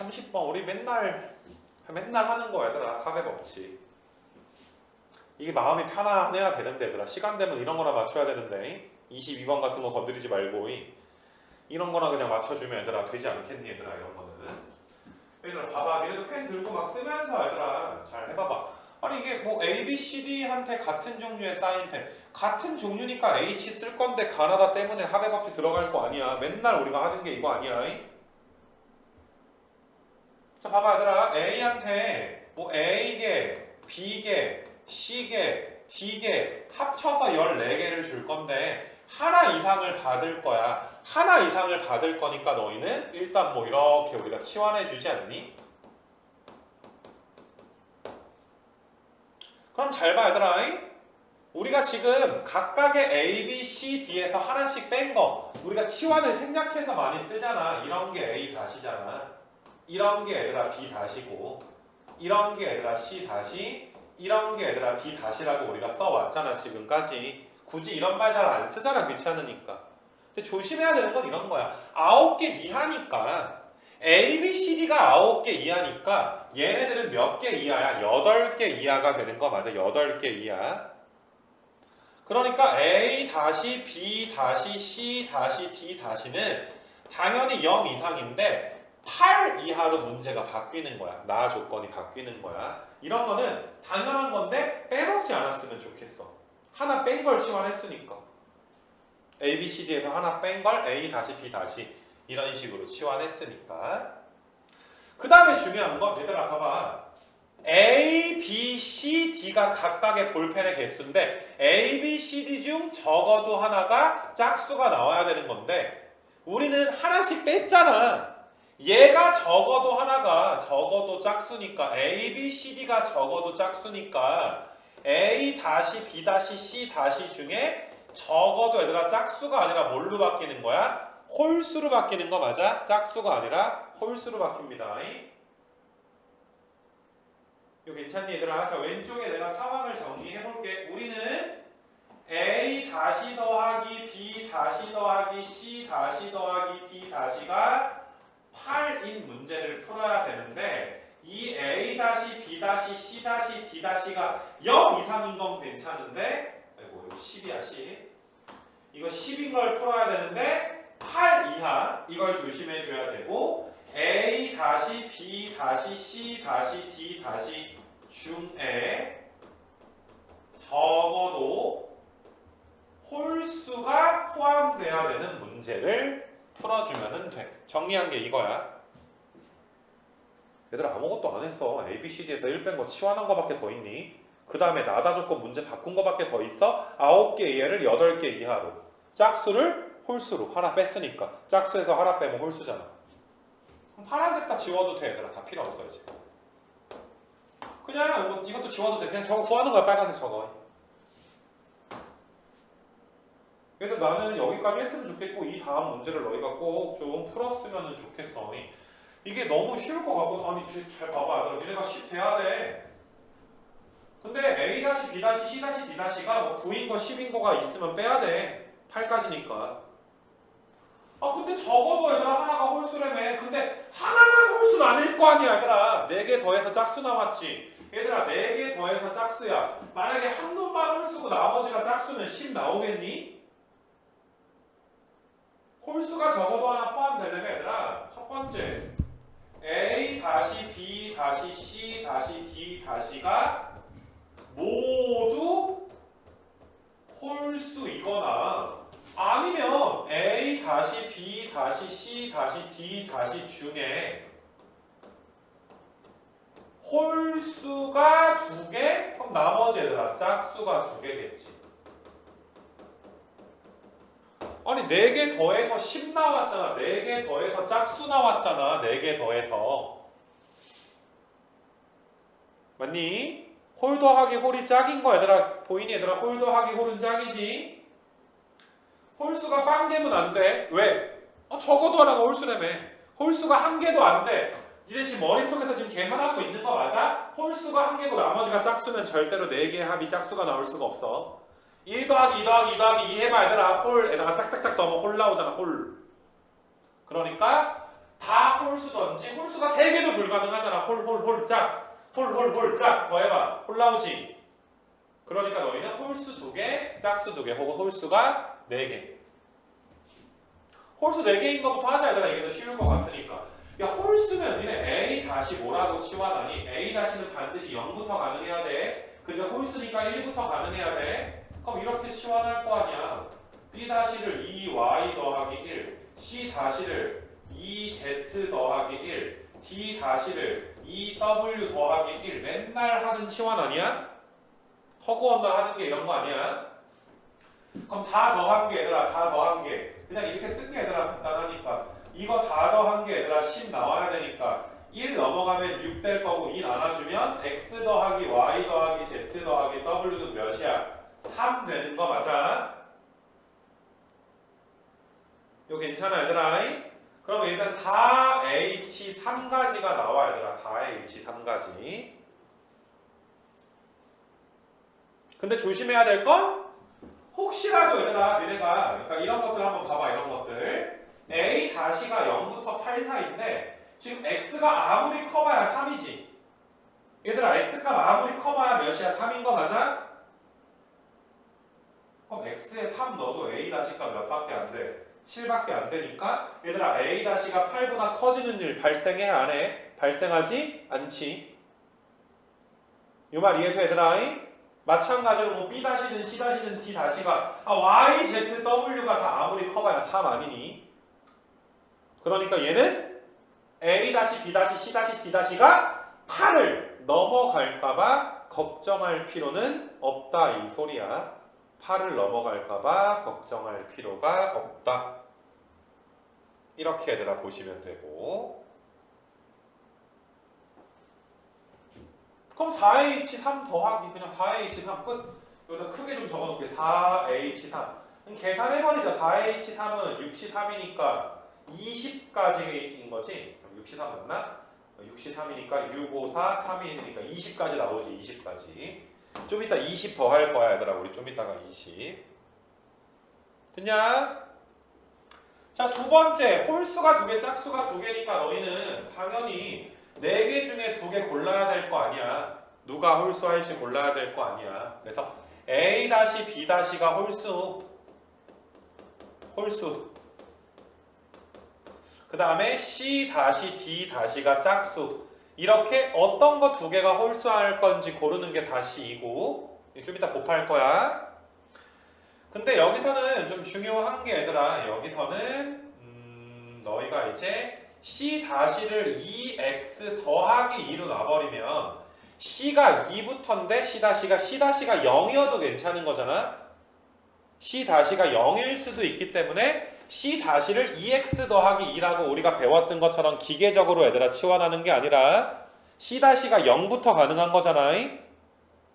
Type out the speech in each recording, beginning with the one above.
30번 우리 맨날 맨날 하는 거 얘들아 합의 법칙 이게 마음이 편안해야 되는데 얘들아 시간 되면 이런 거나 맞춰야 되는데 22번 같은 거 건드리지 말고 이. 이런 거나 그냥 맞춰주면 얘들아 되지 않겠니 얘들아 이런 거는. 얘들아 봐봐. 니네도 펜 들고 막 쓰면서 얘들아 잘 해봐봐. 아니 이게 뭐 A, B, C, D한테 같은 종류의 사인펜. 같은 종류니까 H 쓸 건데 가나다 때문에 합의 법칙 들어갈 거 아니야. 맨날 우리가 하는 게 이거 아니야 이? 자 봐봐 얘들아 A한테 뭐 A개, B개, C개, D개 합쳐서 14개를 줄 건데 하나 이상을 받을 거야 하나 이상을 받을 거니까 너희는 일단 뭐 이렇게 우리가 치환해 주지 않니? 그럼 잘 봐 얘들아 이? 우리가 지금 각각의 A, B, C, D에서 하나씩 뺀 거 우리가 치환을 생략해서 많이 쓰잖아 이런 게 A 다시잖아 이런 게 얘들아 B 다시고 이런 게 얘들아 C 다시 이런 게 얘들아 D 다시라고 우리가 써왔잖아 지금까지. 굳이 이런 말 잘 안 쓰잖아 귀찮으니까. 근데 조심해야 되는 건 이런 거야. 아홉 개 이하니까 A, B, C, D가 아홉 개 이하니까 얘네들은 몇 개 이하야? 여덟 개 이하가 되는 거 맞아? 여덟 개 이하. 그러니까 A 다시 B 다시 C 다시 D 다시는 당연히 0 이상인데 8 이하로 문제가 바뀌는 거야. 나 조건이 바뀌는 거야. 이런 거는 당연한 건데 빼먹지 않았으면 좋겠어. 하나 뺀 걸 치환했으니까. A, B, C, D에서 하나 뺀 걸 A 다시 B 다시 이런 식으로 치환했으니까. 그 다음에 중요한 건 얘들아 봐봐. A, B, C, D가 각각의 볼펜의 개수인데 A, B, C, D 중 적어도 하나가 짝수가 나와야 되는 건데 우리는 하나씩 뺐잖아. 얘가 적어도 하나가 적어도 짝수니까 A, B, C, D가 적어도 짝수니까 A 다시 B 다시 C 다시 중에 적어도 얘들아 짝수가 아니라 뭘로 바뀌는 거야? 홀수로 바뀌는 거 맞아? 짝수가 아니라 홀수로 바뀝니다. 이거 괜찮니 얘들아? 자 왼쪽에 내가 상황을 정리해 볼게. 우리는 A 다시 더하기 B 다시 더하기 C 다시 더하기 D 다시가 8인 문제를 풀어야 되는데 이 A 다시 B 다시 C 다시 D 다시가 0 이상인 건 괜찮은데 아이고 이거 10이야 10 이거 10인 걸 풀어야 되는데 8 이하 이걸 조심해 줘야 되고 A 다시 B 다시 C 다시 D 다시 중에 적어도 홀수가 포함돼야 되는 문제를 풀어주면 돼. 정리한 게 이거야. 얘들아 아무것도 안 했어. A, B, C, D에서 1 뺀 거 치환한 거밖에 더 있니? 그 다음에 나다 조건 문제 바꾼 거밖에 더 있어? 9개 이하를 8개 이하로. 짝수를 홀수로 하나 뺐으니까. 짝수에서 하나 빼면 홀수잖아. 그럼 파란색 다 지워도 돼 얘들아. 다 필요 없어 이제. 그냥 뭐 이것도 지워도 돼. 그냥 저거 구하는 거야 빨간색 저거. 그래서 나는 여기까지 했으면 좋겠고 이 다음 문제를 너희가 꼭 좀 풀었으면 좋겠어. 이게 너무 쉬울 것 같고 아니 쟤잘 봐봐. 너 니네가 10 돼야 돼. 근데 A 다시 B 다시 C 다시 D 다시가 뭐 9인 거 10인 거가 있으면 빼야 돼. 8까지니까. 아 근데 적어도 얘들아 하나가 홀수라며. 근데 하나만 홀수는 아닐 거 아니야 얘들아. 4개 더해서 짝수 나왔지. 얘들아 4개 더해서 짝수야. 만약에 한 놈만 홀수고 나머지가 짝수면 10 나오겠니? 홀수가 적어도 하나 포함되려면 얘들아 첫 번째 A 다시 B 다시 C 다시 D 다시가 모두 홀수이거나 아니면 A 다시 B 다시 C 다시 D 다시 중에 홀수가 두 개? 그럼 나머지 얘들아 짝수가 두 개겠지. 4개 더해서 10 나왔잖아. 4개 더해서 짝수 나왔잖아. 4개 더해서. 맞니? 홀 더하기 홀이 짝인 거 얘들아. 보이니 얘들아? 홀 더하기 홀은 짝이지. 홀수가 빵 되면 안 돼. 왜? 어, 적어도 하나가 홀수라며. 홀수가 한 개도 안 돼. 니네 지금 머릿속에서 지금 계산하고 있는 거 맞아? 홀수가 한 개고 나머지가 짝수면 절대로 4개의 합이 짝수가 나올 수가 없어. 1 더하기 2 더하기 2 더하기 2 해봐 얘들아 홀에다가 짝짝짝 넣으면 홀 나오잖아 홀 그러니까 다 홀수던지 홀수가 세 개도 불가능하잖아. 홀 홀 홀 짝. 홀 홀 홀 짝. 더해봐. 홀 나오지. 그러니까 너희는 홀수 두 개, 짝수 두 개, 혹은 홀수가 네 개. 홀수 네 개인 것부터 하자 얘들아. 이게 더 쉬울 것 같으니까. 야 홀수면 니네 A 다시 뭐라고 치환하니? A 다시는 반드시 0부터 가능해야 돼. 근데 홀수니까 1부터 가능해야 돼. 그럼 이렇게 치환할 거 아니야. B 다시를 2Y 더하기 1, C 다시를 2Z 더하기 1, D 다시를 2W 더하기 1 맨날 하는 치환 아니야? 허구한 날 하는 게 이런 거 아니야? 그럼 다 더한 게 얘들아 다 더한 게 그냥 이렇게 쓴 게 얘들아 간단하니까 이거 다 더한 게 얘들아 10 나와야 되니까 1 넘어가면 6 될 거고 2 나눠주면 x 더하기 y 더하기 z 더하기 w는 몇이야? 3 되는 거 맞아? 이거 괜찮아 얘들아? 그럼 일단 4h 3가지가 나와 얘들아 4h 3가지 근데 조심해야 될 건 혹시라도 얘들아 너네가 그러니까 이런 것들 한번 봐봐 이런 것들 a 다시가 0부터 8 사이인데 지금 x가 아무리 커봐야 3이지 얘들아 x값 아무리 커봐야 몇이야 3인 거 맞아? 그럼 x에 3 넣어도 a 다시가 몇 밖에 안 돼? 7밖에 안 되니까 얘들아 a 다시가 8보다 커지는 일 발생해 안 해? 발생하지 않지 이 말 이해돼 얘들아? 마찬가지로 뭐 b 다시든 c 다시든 d 다시가 아, y, z, w가 다 아무리 커봐야 3 아니니? 그러니까 얘는 a 다시 b 다시 c 다시 d 다시가 8을 넘어갈까봐 걱정할 필요는 없다 이 소리야. 8을 넘어갈까봐 걱정할 필요가 없다. 이렇게 얘들아 보시면 되고. 그럼 4H3 더하기 그냥 4H3 끝. 여기다 크게 좀 적어놓을게. 4H3 그럼 계산해버리자. 4H3은 63이니까 20까지인 거지? 63 맞나? 63이니까 6, 5, 4, 3이니까 20까지 나오지 20까지 좀 이따 20 더 할 거야 얘들아. 우리 좀 이따가 20 됐냐? 자 두 번째. 홀수가 두 개 짝수가 두 개니까 너희는 당연히 네 개 중에 두 개 골라야 될 거 아니야. 누가 홀수 할지 골라야 될 거 아니야. 그래서 A 다시 B 다시가 홀수. 홀수. 그 다음에 C 다시 D 다시가 짝수 이렇게 어떤 거 두 개가 홀수할 건지 고르는 게 4시이고 좀 이따 곱할 거야. 근데 여기서는 좀 중요한 게 얘들아 여기서는 음, 너희가 이제 C 다시를 2x 더하기 2로 놔버리면 C가 2부터인데 C 다시가 C 다시가 0이어도 괜찮은 거잖아. C 다시가 0일 수도 있기 때문에 C 다시를 2x 더하기 2라고 우리가 배웠던 것처럼 기계적으로 얘들아 치환하는 게 아니라 C 다시가 0부터 가능한 거잖아.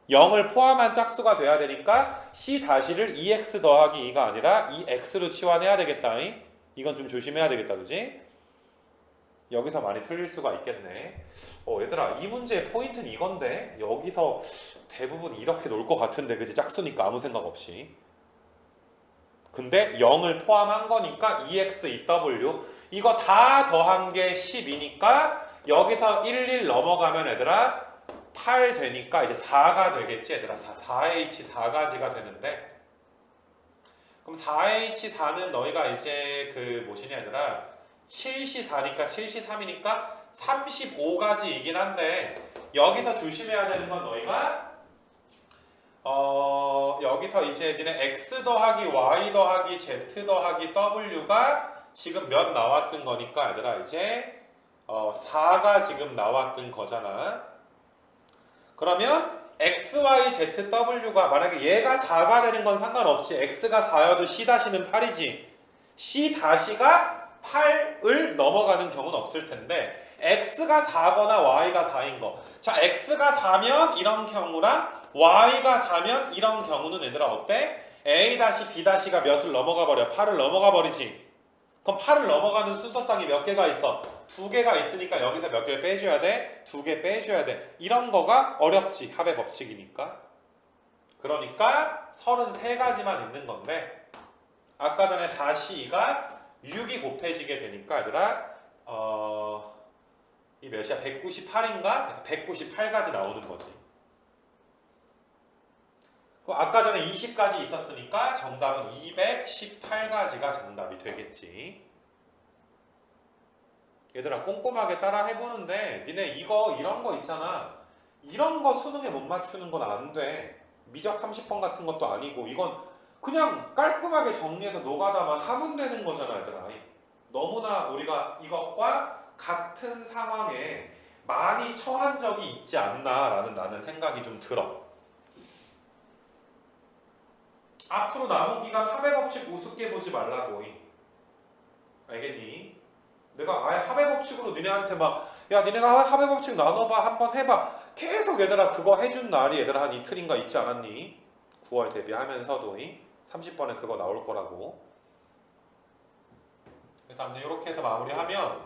0을 포함한 짝수가 돼야 되니까 C 다시를 2x 더하기 2가 아니라 2x로 치환해야 되겠다. 이건 좀 조심해야 되겠다. 그지? 여기서 많이 틀릴 수가 있겠네. 어, 얘들아, 이 문제의 포인트는 이건데 여기서 대부분 이렇게 놀 것 같은데 그지? 짝수니까 아무 생각 없이. 근데 0을 포함한 거니까 2x 2w 이거 다 더한 게 10이니까 여기서 1, 1 넘어가면 얘들아 8 되니까 이제 4가 되겠지 얘들아. 4, 4h 4가지가 되는데. 그럼 4h4는 너희가 이제 그 뭐시냐 얘들아? 7시 4니까 7시 3이니까 35가지이긴 한데 여기서 조심해야 되는 건 너희가 어 여기서 이제 니네 x 더하기 y 더하기 z 더하기 w가 지금 몇 나왔던 거니까 얘들아 이제 어 4가 지금 나왔던 거잖아. 그러면 x, y, z, w가 만약에 얘가 4가 되는 건 상관없지. x가 4여도 c 다시는 8이지. c 다시가 8을 넘어가는 경우는 없을 텐데 x가 4거나 y가 4인 거. 자, x가 4면 이런 경우랑 y가 4면 이런 경우는 얘들아 어때? a 다시 b 다시가 몇을 넘어가 버려? 8을 넘어가 버리지. 그럼 8을 넘어가는 순서상이 몇 개가 있어? 두 개가 있으니까 여기서 몇 개를 빼줘야 돼? 두 개 빼줘야 돼. 이런 거가 어렵지. 합의 법칙이니까. 그러니까 33가지만 있는 건데 아까 전에 4C가 6이 곱해지게 되니까 얘들아 어, 이 몇이야? 198인가? 198까지 나오는 거지. 그 아까 전에 20까지 있었으니까 정답은 218가지가 정답이 되겠지. 얘들아 꼼꼼하게 따라 해보는데 니네 이거 이런 거 있잖아. 이런 거 수능에 못 맞추는 건 안 돼. 미적 30번 같은 것도 아니고 이건 그냥 깔끔하게 정리해서 노가다만 하면 되는 거잖아 얘들아. 너무나 우리가 이것과 같은 상황에 많이 처한 적이 있지 않나라는 나는 생각이 좀 들어. 앞으로 남은 기간 합의 법칙 우습게 보지 말라고. 알겠니? 내가 아예 합의 법칙으로 니네한테 막 야 니네가 합의 법칙 나눠봐 한번 해봐 계속 얘들아 그거 해준 날이 얘들아 한 이틀인가 있지 않았니? 9월 대비하면서도 30번에 그거 나올 거라고 그래서 아무튼 이렇게 해서 마무리하면